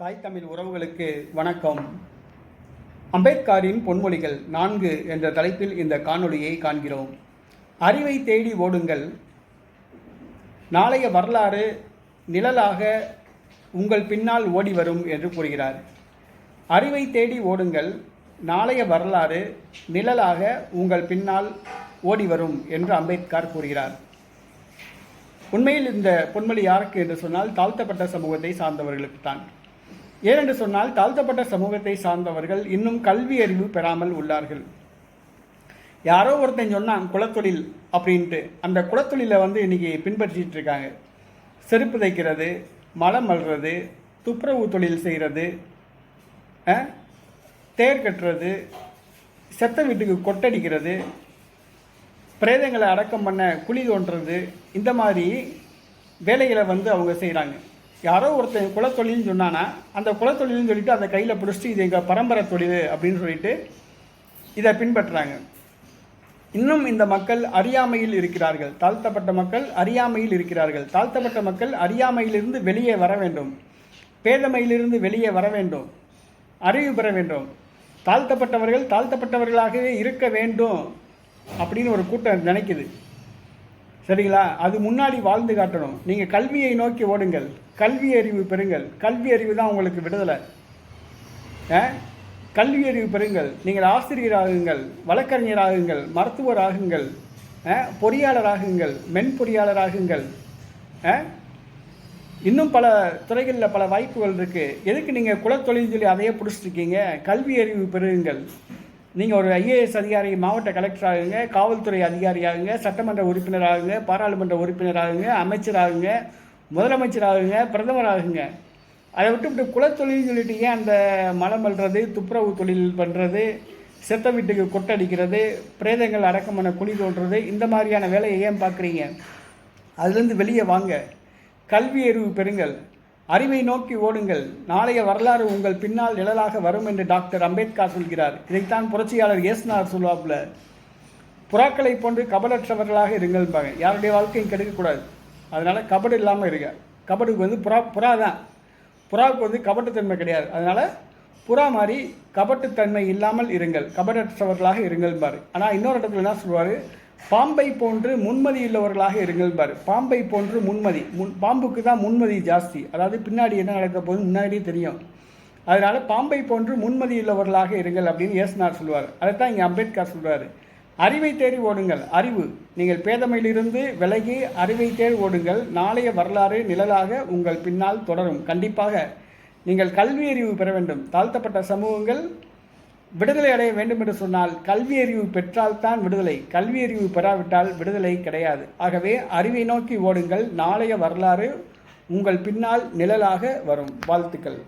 தாய் தமிழ் உறவுகளுக்கு வணக்கம். அம்பேத்கரின் பொன்மொழிகள் நான்கு என்ற தலைப்பில் இந்த காணொளியை காண்கிறோம். அறிவை தேடி ஓடுங்கள். நாளைய வரலாறு நிழலாக உங்கள் பின்னால் ஓடி வரும் என்று கூறுகிறார். அறிவை தேடி ஓடுங்கள். நாளைய வரலாறு நிழலாக உங்கள் பின்னால் ஓடி வரும் என்று அம்பேத்கர் கூறுகிறார். உண்மையில் இந்த பொன்மொழி யாருக்கு என்று சொன்னால் தாழ்த்தப்பட்ட சமூகத்தை சார்ந்தவர்களுக்கு தான் ஏனென்று சொன்னால் தாழ்த்தப்பட்ட சமூகத்தை சார்ந்தவர்கள் இன்னும் கல்வி அறிவு பெறாமல் உள்ளார்கள். யாரோ ஒருத்தன் சொன்னான் குலத்தொழில் அப்படின்ட்டு. அந்த குலத்தொழிலை வந்து இன்றைக்கி பின்பற்றிட்டு இருக்காங்க. செருப்பு தைக்கிறது மலம் அல்றது துப்புரவு தொழில் செய்கிறது தேர் கட்டுறது செத்த வீட்டுக்கு கொட்டடிக்கிறது பிரேதங்களை அடக்கம் பண்ண குழி தோன்றது இந்த மாதிரி வேலைகளை வந்து அவங்க செய்கிறாங்க யாரோ ஒருத்தன் குலத்தொழில்னு சொன்னானா அந்த குலத்தொழில்னு சொல்லிட்டு அந்த கையில் பிடிச்சிட்டு இது எங்கள் பரம்பரை தொழில் அப்படின்னு சொல்லிட்டு இதை பின்பற்றுறாங்க. இன்னும் இந்த மக்கள் அறியாமையில் இருக்கிறார்கள். தாழ்த்தப்பட்ட மக்கள் அறியாமையில் இருக்கிறார்கள். தாழ்த்தப்பட்ட மக்கள் அறியாமையிலிருந்து வெளியே வர வேண்டும். பேதமையிலிருந்து வெளியே வர வேண்டும். அறிவு பெற வேண்டும். தாழ்த்தப்பட்டவர்கள் தாழ்த்தப்பட்டவர்களாகவே இருக்க வேண்டும் அப்படின்னு ஒரு கூட்டம் நினைக்குது. சரிங்களா? அது முன்னாடி வாழ்ந்து காட்டணும். நீங்கள் கல்வியை நோக்கி ஓடுங்கள். கல்வி அறிவு பெறுங்கள். கல்வி அறிவு தான் உங்களுக்கு விடுதலை. ஆ? கல்வி அறிவு பெறுங்கள். நீங்கள் ஆசிரியராகுங்கள். வழக்கறிஞராகுங்கள். மருத்துவராகுங்கள். ஆ? பொறியாளராகுங்கள். மென்பொறியாளராகுங்கள். ஆ? இன்னும் பல துறைகளில் பல வாய்ப்புகள் இருக்குது எதுக்கு நீங்கள் குலத்தொழில் சொல்லி அதையே பிடிச்சிருக்கீங்க கல்வி அறிவு பெறுங்கள். நீங்கள் ஒரு ஐஏஎஸ் அதிகாரி மாவட்ட கலெக்டர் ஆகுங்க காவல்துறை அதிகாரி ஆகுங்க சட்டமன்ற உறுப்பினர் ஆகுங்க பாராளுமன்ற உறுப்பினர் ஆகுங்க அமைச்சர் ஆகுங்க முதலமைச்சர் ஆகுங்க பிரதமர் ஆகுங்க. அதை விட்டுவிட்டு குலத்தொழில் சொல்லிட்டு ஏன் அந்த மலம் அல்றது துப்புரவு தொழில் பண்ணுறது செத்த வீட்டுக்கு கொட்டடிக்கிறது பிரேதங்கள் அடக்கம் பண்ண குழி தோன்றது இந்த மாதிரியான வேலையை ஏன் பார்க்குறீங்க? அதுலேருந்து வெளியே வாங்க. கல்வி அறிவு பெறுங்கள். அறிவை நோக்கி ஓடுங்கள். நாளைய வரலாறு உங்கள் பின்னால் நிழலாக வரும் என்று டாக்டர் அம்பேத்கர் சொல்கிறார். இதைத்தான் புரட்சியாளர் இயேசுனார் சொல்வாப்புல புறாக்களை போன்று கபடற்றவர்களாக இருங்கள்பாங்க யாருடைய வாழ்க்கையும் கெடுக்கக்கூடாது. அதனால் கபடு இல்லாமல் இருங்க. கபடுக்கு வந்து புறா புறா தான் புறாவுக்கு வந்து கபட்டுத்தன்மை கிடையாது. அதனால் புறா மாதிரி கபட்டுத்தன்மை இல்லாமல் இருங்கள். கபடற்றவர்களாக இருங்கள்பார் ஆனால் இன்னொரு இடத்துல என்ன சொல்லுவார்? பாம்பை போன்று முன்மதி உள்ளவர்களாக இருங்கள் பாரு. பாம்பை போன்று முன்மதி. முன் பாம்புக்கு தான் முன்மதி ஜாஸ்தி. அதாவது பின்னாடி என்ன நடக்க போகுது? முன்னாடியே தெரியும். அதனால் பாம்பை போன்று முன்மதி உள்ளவர்களாக இருங்கள் அப்படின்னு இயேசுனார் சொல்லுவார். தான் இங்கே அம்பேத்கர் சொல்கிறார் அறிவை தேடி ஓடுங்கள். அறிவு. நீங்கள் பேதமையிலிருந்து விலகி அறிவை தேடி ஓடுங்கள். நாளைய வரலாறு நிழலாக உங்கள் பின்னால் தொடரும். கண்டிப்பாக நீங்கள் கல்வி அறிவு பெற வேண்டும். தாழ்த்தப்பட்ட சமூகங்கள் விடுதலை அடைய வேண்டும் என்று சொன்னால் கல்வி அறிவு பெற்றால்தான் விடுதலை. கல்வி அறிவு பெறாவிட்டால் விடுதலை கிடையாது. ஆகவே அறிவை நோக்கி ஓடுங்கள். நாளைய வரலாறு உங்கள் பின்னால் நிழலாக வரும். வாழ்த்துக்கள்.